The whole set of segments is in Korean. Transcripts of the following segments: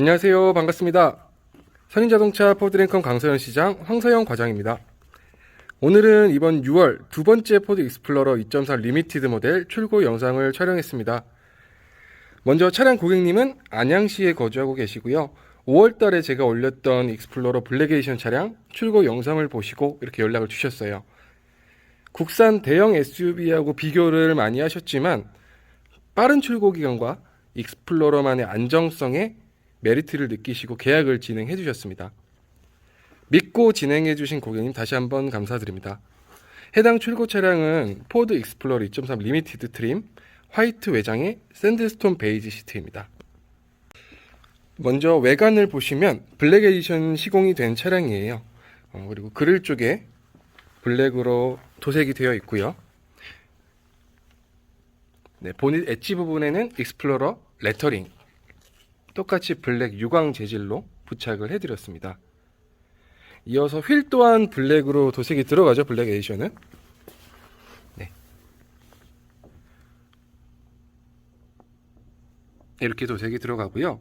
안녕하세요. 반갑습니다. 선인자동차 포드랭컴 강서현 시장 황서영 과장입니다. 오늘은 이번 6월 두 번째 포드 익스플로러 2.4 리미티드 모델 출고 영상을 촬영했습니다. 먼저 차량 고객님은 안양시에 거주하고 계시고요. 5월 달에 제가 올렸던 익스플로러 블랙에이션 차량 출고 영상을 보시고 이렇게 연락을 주셨어요. 국산 대형 SUV하고 비교를 많이 하셨지만 빠른 출고 기간과 익스플로러만의 안정성에 메리트를 느끼시고 계약을 진행해 주셨습니다. 믿고 진행해 주신 고객님 다시 한번 감사드립니다. 해당 출고 차량은 포드 익스플로러 2.3 리미티드 트림 화이트 외장의 샌드스톤 베이지 시트입니다. 먼저 외관을 보시면 블랙 에디션 시공이 된 차량이에요. 어, 그리고 그릴 쪽에 블랙으로 도색이 되어 있고요. 네, 보닛 엣지 부분에는 익스플로러 레터링 똑같이 블랙 유광 재질로 부착을 해드렸습니다. 이어서 휠 또한 블랙으로 도색이 들어가죠. 블랙 에디션은. 네. 이렇게 도색이 들어가고요.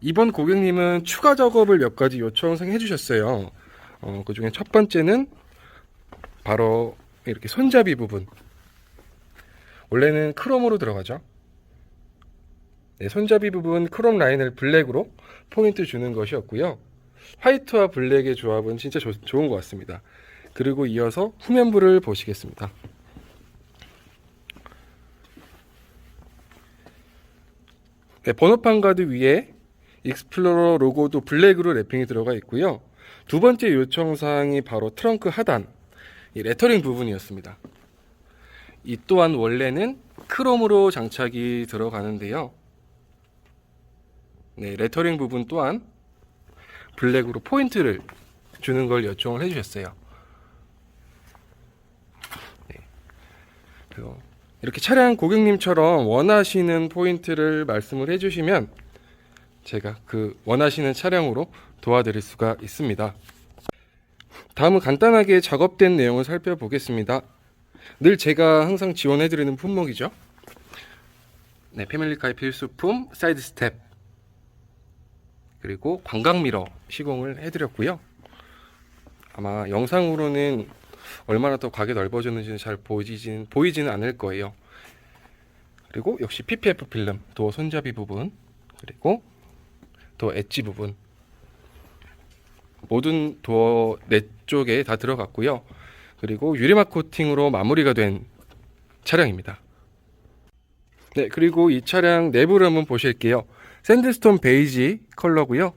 이번 고객님은 추가 작업을 몇 가지 요청해 주셨어요. 어, 그 중에 첫 번째는 바로 이렇게 손잡이 부분. 원래는 크롬으로 들어가죠. 네, 손잡이 부분 크롬 라인을 블랙으로 포인트 주는 것이었고요. 화이트와 블랙의 조합은 진짜 조- 좋은 것 같습니다. 그리고 이어서 후면부를 보시겠습니다. 네, 번호판 가드 위에 익스플로러 로고도 블랙으로 랩핑이 들어가 있고요. 두 번째 요청 사항이 바로 트렁크 하단 이 레터링 부분이었습니다. 이 또한 원래는 크롬으로 장착이 들어가는데요. 네, 레터링 부분 또한 블랙으로 포인트를 주는 걸 요청을 해주셨어요. 네. 이렇게 차량 고객님처럼 원하시는 포인트를 말씀을 해주시면 제가 그 원하시는 차량으로 도와드릴 수가 있습니다. 다음은 간단하게 작업된 내용을 살펴보겠습니다. 늘 제가 항상 지원해드리는 품목이죠. 네, 패밀리카의 필수품 사이드 스텝 그리고 광각 미러 시공을 해드렸고요. 아마 영상으로는 얼마나 더 가게 넓어졌는지는 잘 보이진, 보이지는 않을 거예요. 그리고 역시 PPF 필름, 도어 손잡이 부분, 그리고 도어 엣지 부분. 모든 도어 네 쪽에 다 들어갔고요. 그리고 유리막 코팅으로 마무리가 된 차량입니다. 네, 그리고 이 차량 내부를 한번 보실게요. 샌드스톤 베이지 컬러고요.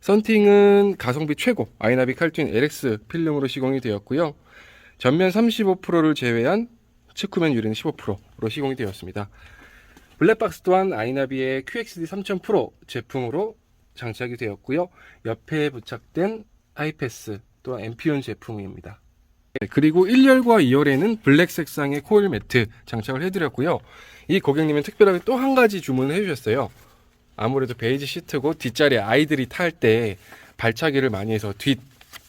썬팅은 가성비 최고 아이나비 칼튠 LX 필름으로 시공이 되었고요. 전면 35%를 제외한 측후면 유리는 15%로 시공이 되었습니다. 블랙박스 또한 아이나비의 QXD 3000 프로 제품으로 장착이 되었고요. 옆에 부착된 아이패스 또한 엠피온 제품입니다. 네, 그리고 1열과 2열에는 블랙 색상의 코일 매트 장착을 해드렸고요. 이 고객님은 특별하게 또 한 가지 주문을 해주셨어요. 아무래도 베이지 시트고 뒷자리에 아이들이 탈 때 발차기를 많이 해서 뒷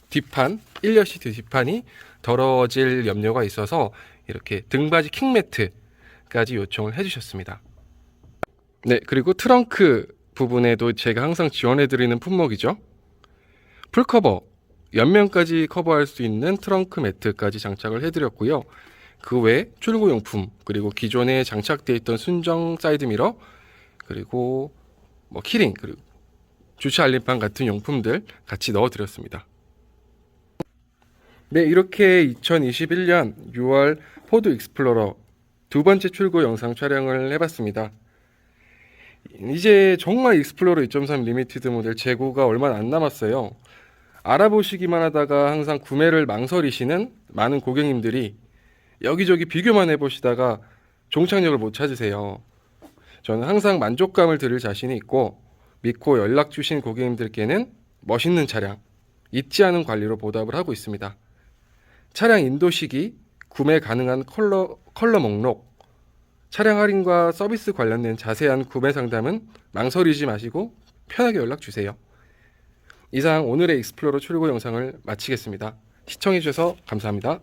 뒷판 1열 시트 뒷판이 더러워질 염려가 있어서 이렇게 등받이 킹매트까지 요청을 해주셨습니다. 네, 그리고 트렁크 부분에도 제가 항상 지원해드리는 품목이죠. 풀커버 옆면까지 커버할 수 있는 트렁크 매트까지 장착을 해드렸고요. 그 외 출고용품 그리고 기존에 장착되어 있던 순정 사이드 미러 그리고 뭐 키링 그리고 주차 알림판 같은 용품들 같이 넣어드렸습니다. 네, 이렇게 2021년 6월 포드 익스플로러 두 번째 출고 영상 촬영을 해봤습니다. 이제 정말 익스플로러 2.3 리미티드 모델 재고가 얼마 안 남았어요. 알아보시기만 하다가 항상 구매를 망설이시는 많은 고객님들이 여기저기 비교만 해보시다가 종착역을 못 찾으세요. 저는 항상 만족감을 드릴 자신이 있고 믿고 연락 주신 고객님들께는 멋있는 차량, 잊지 않은 관리로 보답을 하고 있습니다. 차량 인도 시기, 구매 가능한 컬러, 컬러 목록, 차량 할인과 서비스 관련된 자세한 구매 상담은 망설이지 마시고 편하게 연락 주세요. 이상 오늘의 익스플로러 출고 영상을 마치겠습니다. 시청해주셔서 감사합니다.